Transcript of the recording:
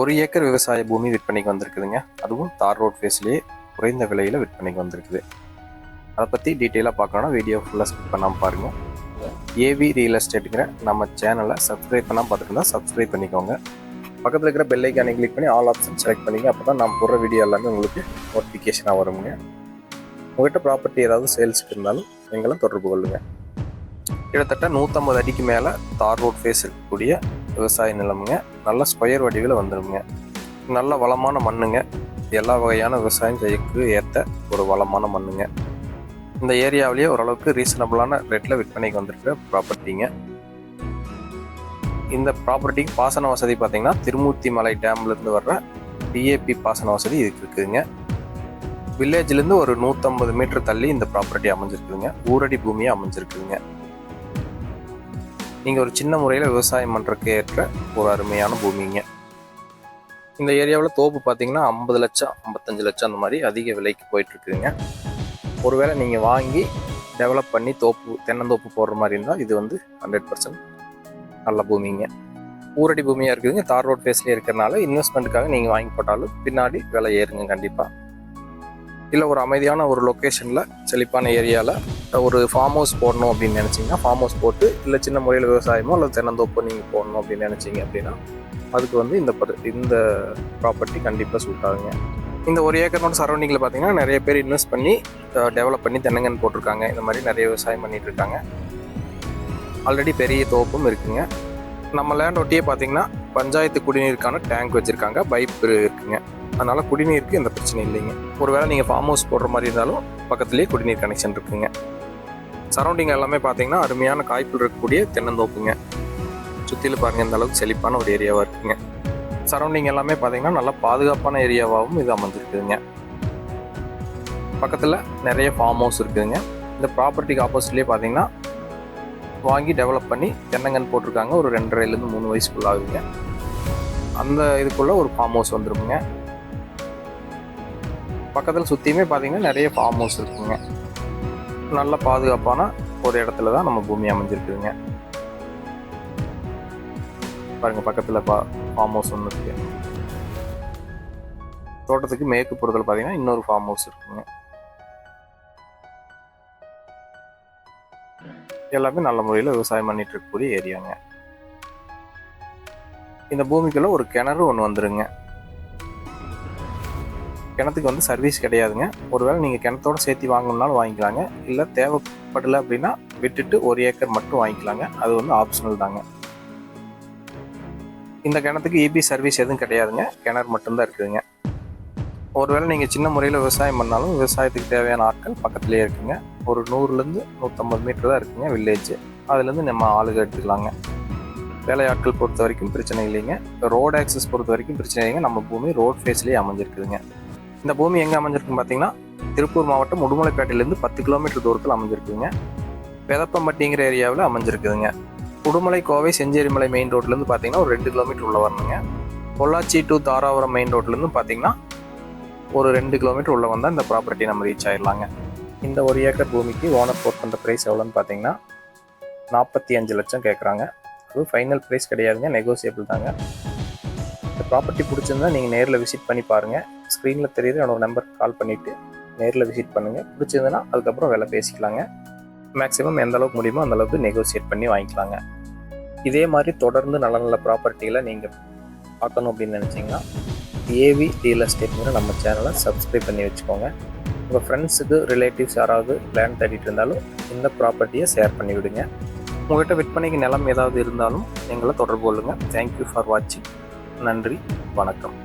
ஒரு ஏக்கர் விவசாய பூமி விற்பனைக்கு வந்திருக்குதுங்க. அதுவும் தார் ரோட் ஃபேஸ்லேயே குறைந்த விலையில் விற்பனைக்கு வந்திருக்குது. அதை பற்றி டீட்டெயிலாக பார்க்கணுன்னா வீடியோ ஃபுல்லாக ஸ்கிப் பண்ணாமல் பாருங்கள் ஏவி ரியல் எஸ்டேட்டுங்கிற நம்ம சேனலை சப்ஸ்கிரைப் பண்ணால் பார்த்துருந்தா சப்ஸ்கிரைப் பண்ணிக்கோங்க. பக்கத்தில் இருக்கிற பெல் ஐக்கானை கிளிக் பண்ணி ஆல் ஆப்ஷன் செலக்ட் பண்ணிங்க அப்போ தான் நான் போடுற வீடியோ எல்லாமே உங்களுக்கு நோட்டிஃபிகேஷனாக வருங்க. உங்கள்கிட்ட ப்ராப்பர்ட்டி ஏதாவது சேல்ஸுக்கு இருந்தாலும் எங்களை தொடர்பு கொள்ளுங்கள் கிட்டத்தட்ட நூற்றம்பது அடிக்கு மேலே தார் ரோட் ஃபேஸ் இருக்கக்கூடிய விவசாய நிலமுங்க. நல்ல ஸ்கொயர் வடிவில் வந்துடுங்க நல்ல வளமான மண்ணுங்க. எல்லா வகையான விவசாயம் செய்யக்கு ஏற்ற ஒரு வளமான மண்ணுங்க. இந்த ஏரியாவிலேயே ஓரளவுக்கு ரீசனபிளான ரேட்டில் விற்பனைக்கு வந்திருக்கிற ப்ராப்பர்ட்டிங்க இந்த ப்ராப்பர்ட்டிக்கு பாசன வசதி பார்த்தீங்கன்னா திருமூர்த்தி மலை டேம்லேருந்து வர்ற டிஏபி பாசன வசதி இதுக்கு இருக்குதுங்க வில்லேஜ்லேருந்து ஒரு நூற்றம்பது மீட்டர் தள்ளி இந்த ப்ராப்பர்ட்டி அமைஞ்சிருக்குதுங்க. ஊரடி பூமியாக அமைஞ்சிருக்குதுங்க. நீங்கள் ஒரு சின்ன முறையில் விவசாயம் பண்ணுறக்கு ஏற்ற ஒரு அருமையான பூமிங்க. இந்த ஏரியாவில் தோப்பு பார்த்தீங்கன்னா ஐம்பது லட்சம் ஐம்பத்தஞ்சு லட்சம் அந்த மாதிரி அதிக விலைக்கு போயிட்டுருக்குதுங்க. ஒருவேளை நீங்கள் வாங்கி டெவலப் பண்ணி தோப்பு தென்னந்தோப்பு போடுற மாதிரி இருந்தால் இது வந்து ஹண்ட்ரட் பர்சன்ட் நல்ல பூமிங்க. ஊரடி பூமியாக இருக்குதுங்க. தார் ரோட் ஃபேஸ்லேயே இருக்கிறனால இன்வெஸ்ட்மெண்ட்டுக்காக நீங்கள் வாங்கி போட்டாலும் பின்னாடி விலை ஏறுங்க கண்டிப்பாக இல்லை ஒரு அமைதியான ஒரு லொக்கேஷனில் செழிப்பான ஏரியாவில் ஒரு ஃபார்ம் ஹவுஸ் போடணும் அப்படின்னு நினச்சிங்கன்னா ஃபார்ம் ஹவுஸ் போட்டு இல்லை சின்ன முறையில் விவசாயமோ இல்லை தென்னந்தோப்போ நீங்கள் போடணும் அப்படின்னு நினச்சிங்க அப்படின்னா அதுக்கு வந்து இந்த பர் இந்த ப்ராப்பர்ட்டி கண்டிப்பாக சூட் ஆகுங்க. இந்த ஒரு ஏக்கரோட சரௌண்டிங்கில் பார்த்தீங்கன்னா நிறைய பேர் இன்வெஸ்ட் பண்ணி டெவலப் பண்ணி தென்னங்கன் போட்டிருக்காங்க. இந்த மாதிரி நிறைய விவசாயம் பண்ணிட்டு இருக்காங்க. ஆல்ரெடி பெரிய தோப்பும் இருக்குங்க. நம்ம லேண்ட் ஒட்டியே பார்த்தீங்கன்னா பஞ்சாயத்து குடிநீருக்கான டேங்க் வச்சுருக்காங்க. பைப் இருக்குங்க. அதனால குடிநீருக்கு எந்த பிரச்சனையும் இல்லைங்க. ஒருவேளை நீங்கள் ஃபார்ம் ஹவுஸ் போடுற மாதிரி இருந்தாலும் பக்கத்துலேயே குடிநீர் கனெக்ஷன் இருக்குங்க. சரௌண்டிங் எல்லாமே பார்த்தீங்கன்னா அருமையான காய்ப்புகள் இருக்கக்கூடிய தென்னந்தோப்புங்க. சுற்றிலும் பாருங்கள் இந்த அளவுக்கு செழிப்பான ஒரு ஏரியாவாக இருக்குங்க. சரௌண்டிங் எல்லாமே பார்த்தீங்கன்னா நல்லா பாதுகாப்பான ஏரியாவாகவும் இது அமைஞ்சிருக்குதுங்க. பக்கத்தில் நிறைய ஃபார்ம் ஹவுஸ் இருக்குதுங்க. இந்த ப்ராப்பர்ட்டிக்கு ஆப்போசிட்லேயே பார்த்தீங்கன்னா வாங்கி டெவலப் பண்ணி தென்னங்கன் போட்டிருக்காங்க. ஒரு ரெண்டரைலேருந்து மூணு வயசுக்குள்ள ஆகுதுங்க அந்த இதுக்குள்ளே ஒரு ஃபார்ம் ஹவுஸ் வந்துருக்குங்க பக்கத்தில் சுற்றியுமே பார்த்தீங்கன்னா நிறைய ஃபார்ம் ஹவுஸ் இருக்குங்க. நல்ல பாதுகாப்பான ஒரு இடத்துல தான் நம்ம பூமி அமைஞ்சிருக்குதுங்க. பாருங்கள் பக்கத்தில் பா ஃபார்ம் ஹவுஸ் ஒன்று இருக்கு. தோட்டத்துக்கு மேற்கு புறத்தில் பார்த்தீங்கன்னா இன்னொரு ஃபார்ம் ஹவுஸ் இருக்குங்க. எல்லாமே நல்ல முறையில் விவசாயம் பண்ணிட்டு இருக்கக்கூடிய ஏரியாங்க இந்த பூமிக்குள்ளே ஒரு கிணறு ஒன்று வந்துருங்க. கிணத்துக்கு வந்து சர்வீஸ் கிடையாதுங்க. ஒருவேளை நீங்கள் கிணத்தோட சேர்த்து வாங்கணும்னாலும் வாங்கிக்கலாங்க. இல்லை தேவைப்படலை அப்படின்னா விட்டுட்டு ஒரு ஏக்கர் மட்டும் வாங்கிக்கலாங்க. அது வந்து ஆப்ஷனல் தாங்க. இந்த கிணத்துக்கு இபி சர்வீஸ் எதுவும் கிடையாதுங்க. கிணறு மட்டும்தான் இருக்குதுங்க. ஒருவேளை நீங்கள் சின்ன முறையில் விவசாயம் பண்ணாலும் விவசாயத்துக்கு தேவையான ஆட்கள் பக்கத்துலேயே இருக்குங்க. ஒரு நூறுலேருந்து நூற்றம்பது மீட்டர் தான் இருக்குங்க வில்லேஜ் அதுலேருந்து நம்ம ஆளுக எடுத்துக்கலாங்க. வேலையாட்கள் பொறுத்த வரைக்கும் பிரச்சனை இல்லைங்க. ரோடு ஆக்சஸ் பொறுத்த வரைக்கும் பிரச்சனை இல்லைங்க. நம்ம பூமி ரோட் ஃபேஸ்லேயே அமைஞ்சிருக்குதுங்க. இந்த பூமி எங்கே அமைஞ்சிருக்குன்னு பார்த்தீங்கன்னா திருப்பூர் மாவட்டம் உடுமலைப்பேட்டையிலேருந்து பத்து கிலோமீட்டர் தூரத்தில் அமைஞ்சிருக்குங்க. பெதப்பம்பட்டிங்கிற ஏரியாவில் அமைஞ்சிருக்குதுங்க. உடுமலை கோவை செஞ்சேரிமலை மெயின் ரோட்லேருந்து பார்த்தீங்கன்னா ஒரு ரெண்டு கிலோமீட்டர் உள்ள வரணுங்க. பொள்ளாச்சி டு தாராபுரம் மெயின் ரோட்லேருந்து பார்த்தீங்கன்னா ஒரு ரெண்டு கிலோமீட்டர் உள்ளே வந்தால் இந்த ப்ராப்பர்ட்டி நம்ம ரீச் ஆயிடலாங்க. இந்த ஒரு ஏக்கர் பூமிக்கு ஓனர் போட் பண்ணுற ப்ரைஸ் எவ்வளோன்னு பார்த்தீங்கன்னா நாற்பத்தி அஞ்சு லட்சம் கேட்குறாங்க அது ஃபைனல் ப்ரைஸ் கிடையாதுங்க நெகோசியபிள் தாங்க. இந்த ப்ராப்பர்ட்டி பிடிச்சிருந்தா நீங்கள் நேரில் விசிட் பண்ணி பாருங்கள் ஸ்க்ரீனில் தெரியுது. என்னோட நம்பருக்கு கால் பண்ணிவிட்டு நேரில் விசிட் பண்ணுங்கள் பிடிச்சிருந்ததுன்னா அதுக்கப்புறம் வேலை பேசிக்கலாங்க. மேக்ஸிமம் எந்த அளவுக்கு முடியுமோ அந்த அளவுக்கு நெகோசியேட் பண்ணி வாங்கிக்கலாங்க. இதே மாதிரி தொடர்ந்து நல்ல நல்ல ப்ராப்பர்ட்டிகளை நீங்கள் பார்க்கணும் அப்படின்னு நினச்சிங்கன்னா ஏவி ரியல் எஸ்டேட்ங்கிற நம்ம சேனலை சப்ஸ்கிரைப் பண்ணி வச்சுக்கோங்க. உங்கள் ஃப்ரெண்ட்ஸுக்கு ரிலேட்டிவ்ஸ் யாராவது லேண்ட் தேடிட்டு இருந்தாலும் இந்த ப்ராப்பர்ட்டியை ஷேர் பண்ணி விடுங்க. உங்கள்கிட்ட விற்பனைக்கு நிலம் ஏதாவது இருந்தாலும் எங்களை தொடர்பு கொள்ளுங்கள் தேங்க்யூ ஃபார் வாட்சிங் நன்றி. வணக்கம்.